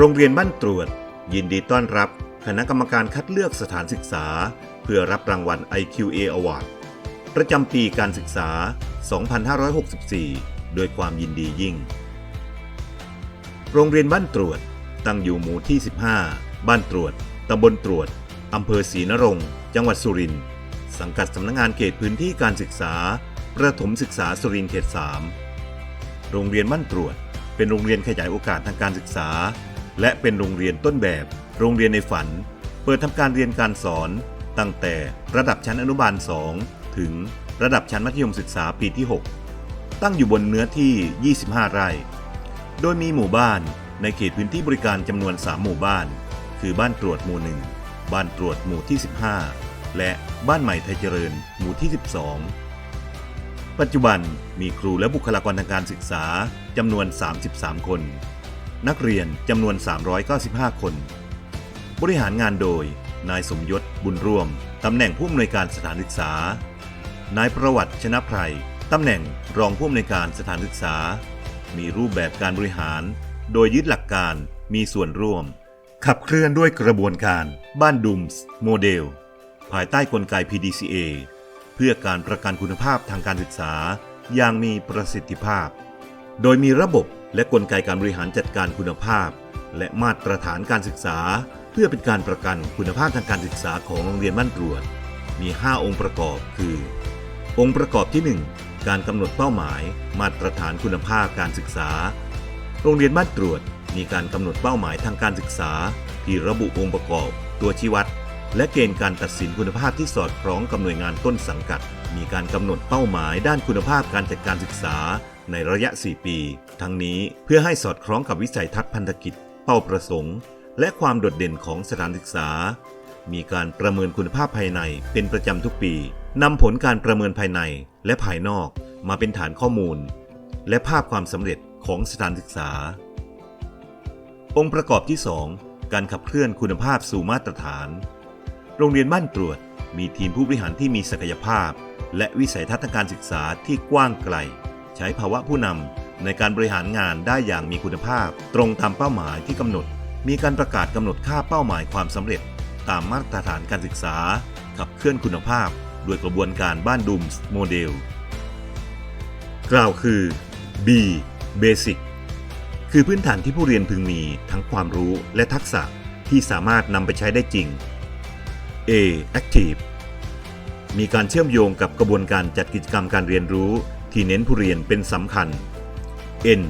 โรงเรียนบ้านตรวจ ยินดีต้อนรับคณะกรรมการคัดเลือกสถานศึกษา เพื่อรับรางวัล IQA Award ประจำปีการศึกษา 2564 โดยความยินดียิ่ง โรงเรียนบ้านตรวจ ตั้งอยู่หมู่ที่ 15 บ้านตรวจ ตำบลตรวจ อำเภอศรีนรงค์จังหวัดสุรินทร์ สังกัดสำนักงานเขตพื้นที่การศึกษา ประถมศึกษาสุรินทร์เขต 3 โรงเรียนบ้านตรวจ เป็นโรงเรียนขยายโอกาสทางการศึกษา และเป็นโรงเรียนต้นแบบ โรงเรียนในฝัน เปิดทำการเรียนการสอน ตั้งแต่ระดับชั้นอนุบาล 2 ถึงระดับชั้นมัธยมศึกษาปีที่ 6 ตั้งอยู่บนเนื้อที่ 25 ไร่ โดยมีหมู่บ้านในเขตพื้นที่บริการจำนวน 3 หมู่บ้าน คือบ้านตรวจหมู่1บ้านตรวจหมู่ที่ 15 และบ้านใหม่ไทยเจริญหมู่ที่ 12 ปัจจุบันมีครูและบุคลากรทางการศึกษาจำนวน 33 คน นักเรียนจำนวน 395 คน บริหารงานโดย นายสมยศบุญร่วม ตำแหน่งผู้อำนวยการสถานศึกษา นายประวัติชนะไพรตำแหน่งรองผู้อำนวยการสถานศึกษา มีรูปแบบการบริหาร โดยยึดหลักการมีส่วนร่วม ขับเคลื่อนด้วยกระบวนการ บ้านดุมส์โมเดล ภายใต้กลไก PDCA เพื่อการประกันคุณภาพทางการศึกษาอย่างมีประสิทธิภาพ โดยมีระบบ และกลไกการบริหารจัดการคุณภาพ และมาตรฐานการศึกษา เพื่อเป็นการประกันคุณภาพทางการศึกษาของโรงเรียนบ้านตรวจ มี 5 องค์ประกอบคือ องค์ประกอบที่ 1 การกำหนดเป้าหมาย มาตรฐานคุณภาพการศึกษา โรงเรียนบ้านตรวจมีการกำหนดเป้าหมายทางการศึกษา ที่ระบุองค์ประกอบ ตัวชี้วัด และเกณฑ์การตัดสินคุณภาพที่สอดคล้องกับหน่วยงานต้นสังกัด มีการกำหนดเป้าหมายด้านคุณภาพการจัดการศึกษา ในระยะ 4 ปี ทั้งนี้เพื่อให้สอดคล้องกับวิสัยทัศน์พันธกิจ เป้าประสงค์ และความโดดเด่นของสถานศึกษา มีการประเมินคุณภาพภายในเป็นประจำทุกปีนำผลการประเมินภายในและภายนอกมาเป็นฐานข้อมูล และภาพความสำเร็จของสถานศึกษา องค์ประกอบที่ 2 การขับเคลื่อนคุณภาพสู่มาตรฐาน โรงเรียนบ้านตรวจมีทีมผู้บริหารที่มีศักยภาพ และวิสัยทัศน์ทางการศึกษาที่กว้างไกล ใช้ภาวะผู้นำในการบริหารงานได้อย่างมีคุณภาพ ตรงตามเป้าหมายที่กำหนด มีการประกาศกำหนดค่าเป้าหมายความสำเร็จ ตามมาตรฐานการศึกษา ขับเคลื่อนคุณภาพ โดยกระบวนการบ้านดุมส์โมเดล กล่าวคือ B Basic คือพื้นฐานที่ผู้เรียนพึงมีทั้งความรู้และทักษะที่สามารถนำไปใช้ได้จริง A Active มีการเชื่อมโยงกับกระบวนการจัดกิจกรรมการเรียนรู้ ที่เน้นผู้เรียนเป็นสำคัญ N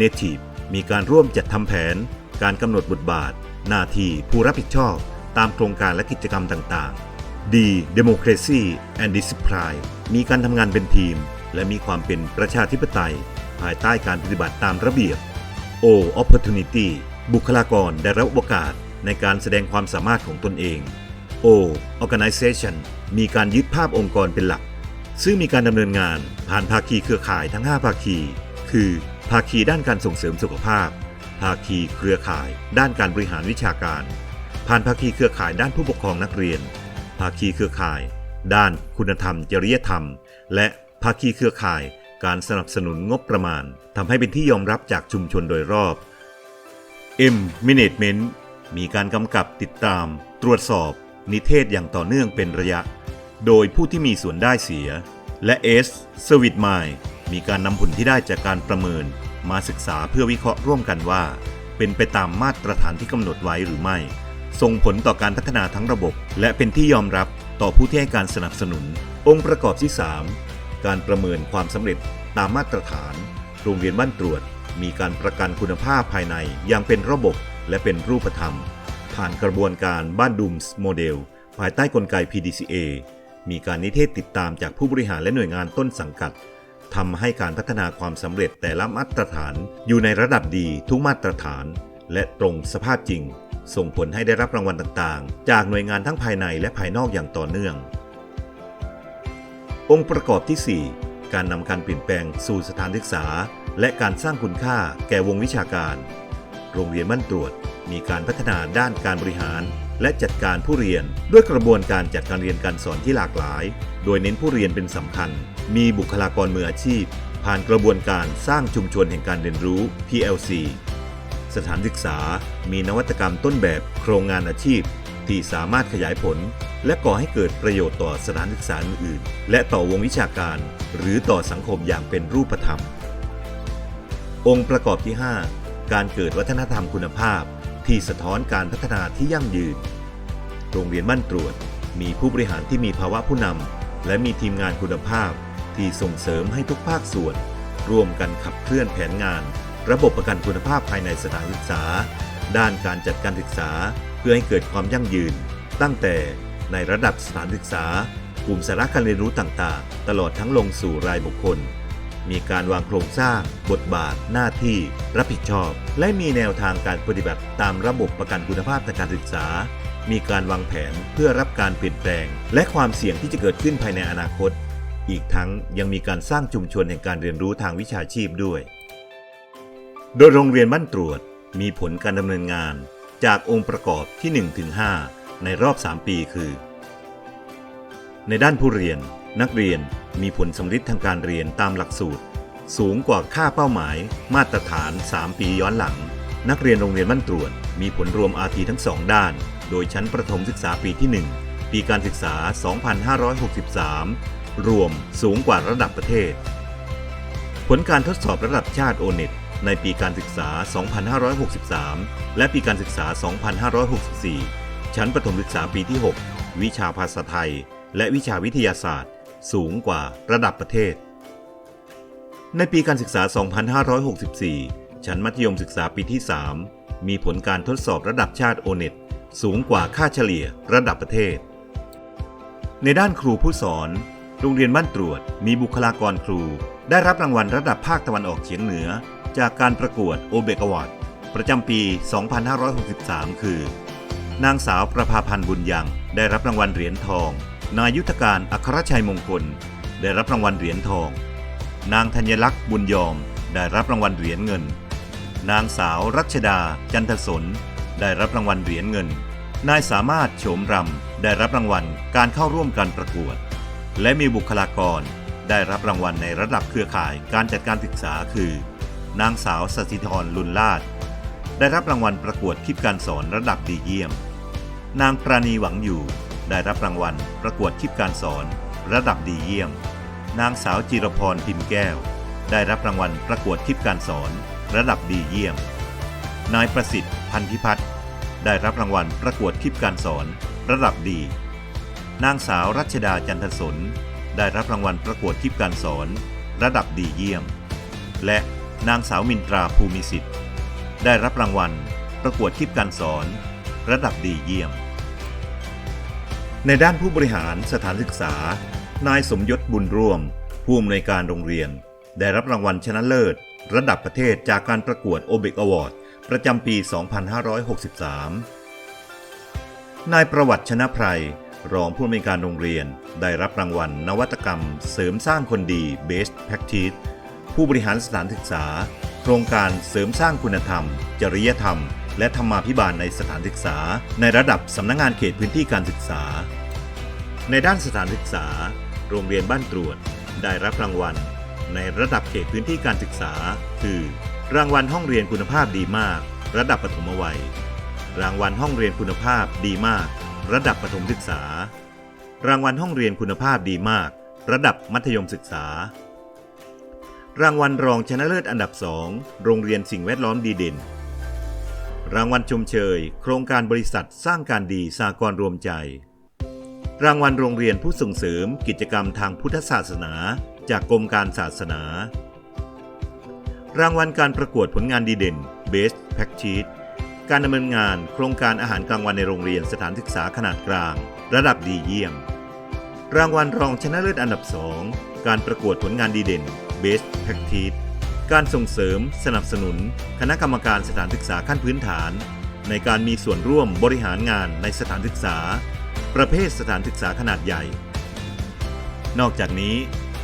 Native มีการร่วมจัดทำแผน การกำหนดบทบาท หน้าที่ผู้รับผิดชอบ ตามโครงการและกิจกรรมต่างๆ D Democracy and Discipline มีการทำงานเป็นทีม และมีความเป็นประชาธิปไตย ภายใต้การปฏิบัติตามระเบียบ O Opportunity บุคลากรได้รับโอกาสในการแสดงความสามารถของตนเอง O Organization มีการยึดภาพองค์กรเป็นหลัก ซึ่งมีการดำเนินงานผ่านภาคีเครือข่ายทั้ง 5 ภาคี คือ ภาคีด้านการส่งเสริมสุขภาพ ภาคีเครือข่าย ด้านการบริหารวิชาการ ผ่านภาคีเครือข่ายด้านผู้ปกครองนักเรียน ภาคีเครือข่าย ด้านคุณธรรม จริยธรรม และภาคีเครือข่าย การสนับสนุนงบประมาณทำให้เป็นที่ยอมรับจากชุมชนโดยรอบ M Management มีการกำกับติดตาม ตรวจสอบ นิเทศอย่างต่อเนื่องเป็นระยะ โดยผู้ที่มีส่วนได้เสีย และ S Service Mind มีการนำผลที่ได้จากการประเมิน มาศึกษาเพื่อวิเคราะห์ร่วมกันว่า เป็นไปตามมาตรฐานที่กำหนดไว้หรือไม่ ส่งผลต่อการพัฒนาทั้งระบบ และเป็นที่ยอมรับต่อผู้ที่ให้การสนับสนุน องค์ประกอบที่ 3 การประเมินความสำเร็จตามมาตรฐาน โรงเรียนบ้านตรวจ มีการประกันคุณภาพภายในอย่างเป็นระบบและเป็นรูปธรรม ผ่านกระบวนการบ้านดุมส์โมเดล ภายใต้กลไก PDCA มีการนิเทศติดตามจากผู้บริหารและหน่วยงานต้นสังกัดทำให้การพัฒนาความสำเร็จแต่ละมาตรฐานอยู่ในระดับดีทุกมาตรฐาน และตรงสภาพจริง ส่งผลให้ได้รับรางวัลต่างๆ จากหน่วยงานทั้งภายในและภายนอกอย่างต่อเนื่อง องค์ประกอบที่ 4 การนำการเปลี่ยนแปลงสู่สถานศึกษา และการสร้างคุณค่าแก่วงวิชาการ โรงเรียนบ้านตรวจมีการพัฒนาด้านการบริหาร และจัดการผู้เรียน ด้วยกระบวนการจัดการเรียนการสอนที่หลากหลาย โดยเน้นผู้เรียนเป็นสำคัญ มีบุคลากรมืออาชีพ ผ่านกระบวนการสร้างชุมชนแห่งการเรียนรู้ PLC สถานศึกษา มีนวัตกรรมต้นแบบโครงงานอาชีพ ที่สามารถขยายผล และก่อให้เกิดประโยชน์ต่อสถานศึกษาอื่นๆและต่อวงวิชาการ หรือต่อสังคมอย่างเป็นรูปธรรม องค์ประกอบที่ 5 การเกิดวัฒนธรรมคุณภาพ ที่สะท้อนการพัฒนาที่ยั่งยืน โรงเรียนบ้านตรวจมีผู้บริหารที่มีภาวะผู้นำและมีทีมงานคุณภาพที่ส่งเสริมให้ทุกภาคส่วน ร่วมกันขับเคลื่อนแผนงาน ระบบประกันคุณภาพภายในสถานศึกษา ด้านการจัดการศึกษาเพื่อให้เกิดความยั่งยืน ตั้งแต่ในระดับสถานศึกษากลุ่มสาระการเรียนรู้ต่างๆ ตลอดทั้งลงสู่รายบุคคล มีการวางโครงสร้าง บทบาท หน้าที่ รับผิดชอบ และมีแนวทางการปฏิบัติตามระบบประกันคุณภาพทางการศึกษา มีการวางแผนเพื่อรับการเปลี่ยนแปลง และความเสี่ยงที่จะเกิดขึ้นภายในอนาคต อีกทั้งยังมีการสร้างชุมชนแห่งการเรียนรู้ทางวิชาชีพด้วย โดยโรงเรียนบ้านตรวจ มีผลการดำเนินงาน จากองค์ประกอบที่1-5ในรอบ 3 ปีคือ ในด้านผู้เรียน นักเรียนมีผลสำลิดทางการเรียนตามหลักสูตร สูงกว่าค่าเป้าหมาย มาตรฐาน 3 ปีย้อนหลัง นักเรียนโรงเรียนบ้านตรวจ มีผลรวมอาทีทั้งสองด้าน โดยชั้นประถมศึกษาปีที่ 1 ปีการศึกษา 2563 รวมสูงกว่าระดับประเทศ ผลการทดสอบระดับชาติโอเน็ตในปีการศึกษา 2563 และปีการศึกษา 2564 ชั้นประถมศึกษาปีที่ 6 วิชาภาษาไทย และวิชาวิทยาศาสตร์ สูงกว่าระดับประเทศ ในปีการศึกษา 2564 ชั้นมัธยมศึกษาปีที่ 3 มีผลการทดสอบระดับชาติโอเน็ตสูงกว่าค่าเฉลี่ยระดับประเทศ ในด้านครูผู้สอน โรงเรียนบ้านตรวจมีบุคลากรครู ได้รับรางวัลระดับภาคตะวันออกเฉียงเหนือ จากการประกวดโอเบกอวอร์ดประจำปี 2563 คือ นางสาวประภาพันธ์บุญยังได้รับรางวัลเหรียญทอง นายุทธการอัครชัยมงคล ได้รับรางวัลเหรียญทอง นางธัญลักษณ์บุญยอม ได้รับรางวัลเหรียญเงิน นางสาวรัชดา จันทสน ได้รับรางวัลเหรียญเงิน นายสามารถโฉมรำ ได้รับรางวัลการเข้าร่วมการประกวด และมีบุคลากร ได้รับรางวัลในระดับเครือข่ายการจัดการศึกษาคือ นางสาวสศิธรลุนลาดได้รับรางวัลประกวดคลิปการสอนระดับดีเยี่ยม นางปราณีหวังอยู่ ได้รับรางวัล ประกวดคลิปการสอน ระดับดีเยี่ยม นางสาวจิรพรพิมพ์แก้ว ได้รับรางวัลประกวดคลิปการสอน ระดับดีเยี่ยม นายประสิทธิ์ พันธิพัฒน์ได้รับรางวัลประกวดคลิปการสอน ระดับดี นางสาวรัชดาจันทสนได้รับรางวัลประกวดคลิปการสอน ระดับดีเยี่ยม และนางสาวมินตราภูมิสิทธิ์ ได้รับรางวัล ประกวดคลิปการสอน ระดับดีเยี่ยม ในด้านผู้บริหารสถานศึกษา นายสมยศบุญร่วม ผู้อำนวยการโรงเรียน ได้รับรางวัลชนะเลิศ ระดับประเทศจากการประกวดโอเบกอวอร์ดประจำปี 2563 นายประวัติชนะไพรรองผู้อำนวยการโรงเรียน ได้รับรางวัล นวัตกรรม เสริมสร้างคนดี Best Practice ผู้บริหารสถานศึกษา โครงการเสริมสร้างคุณธรรม จริยธรรม และธรรมาภิบาลในสถานศึกษา ในระดับสำนักงงานเขตพื้นที่การศึกษา ในด้านสถานศึกษา โรงเรียนบ้านตรวจ ได้รับรางวัล ในระดับเขตพื้นที่การศึกษา คือ รางวัลห้องเรียนคุณภาพดีมาก ระดับปฐมวัย รางวัลห้องเรียนคุณภาพดีมาก ระดับประถมศึกษา รางวัลห้องเรียนคุณภาพดีมาก ระดับมัธยมศึกษารางวัลรองชนะเลิศอันดับ 2 โรงเรียนสิ่งแวดล้อมดีเด่น รางวัลชมเชย โครงการบริษัทสร้างการดีสากลรวมใจ รางวัลโรงเรียนผู้ส่งเสริมกิจกรรมทางพุทธศาสนา จากกรมการศาสนา รางวัลการประกวดผลงานดีเด่น Best Practice การดำเนินงานโครงการอาหารกลางวันในโรงเรียนสถานศึกษาขนาดกลาง ระดับดีเยี่ยม รางวัลรองชนะเลิศอันดับ 2 การประกวดผลงานดีเด่น Best Practice การส่งเสริม สนับสนุน คณะกรรมการสถานศึกษาขั้นพื้นฐาน ในการมีส่วนร่วมบริหารงานในสถานศึกษา ประเภทสถานศึกษาขนาดใหญ่ นอกจากนี้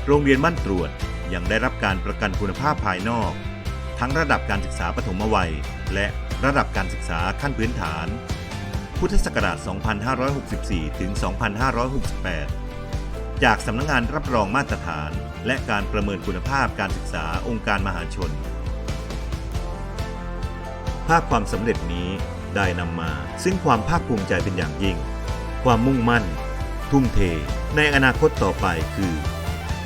โรงเรียนบ้านตรวจยังได้รับการประกันคุณภาพภายนอก ทั้งระดับการศึกษาปฐมวัย และระดับการศึกษาขั้นพื้นฐาน พุทธศักราช 2564 ถึง 2568 จากสำนักงงานรับรองมาตรฐาน และการประเมินคุณภาพการศึกษาองค์การมหาชน ภาพความสำเร็จนี้ได้นำมา ซึ่งความภาคภูมิใจเป็นอย่างยิ่ง ความมุ่งมั่น ทุ่มเท ในอนาคตต่อไปคือ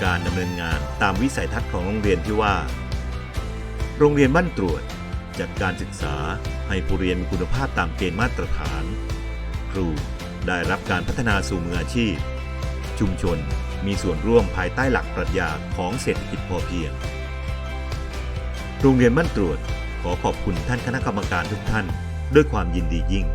การดำเนินงานตามวิสัยทัศน์ของโรงเรียนที่ว่า โรงเรียนบ้านตรวจจัดการศึกษาให้ผู้เรียนมีคุณภาพตามเกณฑ์มาตรฐาน ครูได้รับการพัฒนาสู่มืออาชีพ ชุมชน มีส่วนร่วมภายใต้หลักปรัชญาของเศรษฐกิจพอเพียง โรงเรียนบ้านตรวจขอขอบคุณท่านคณะกรรมการทุกท่าน ด้วยความยินดียิ่ง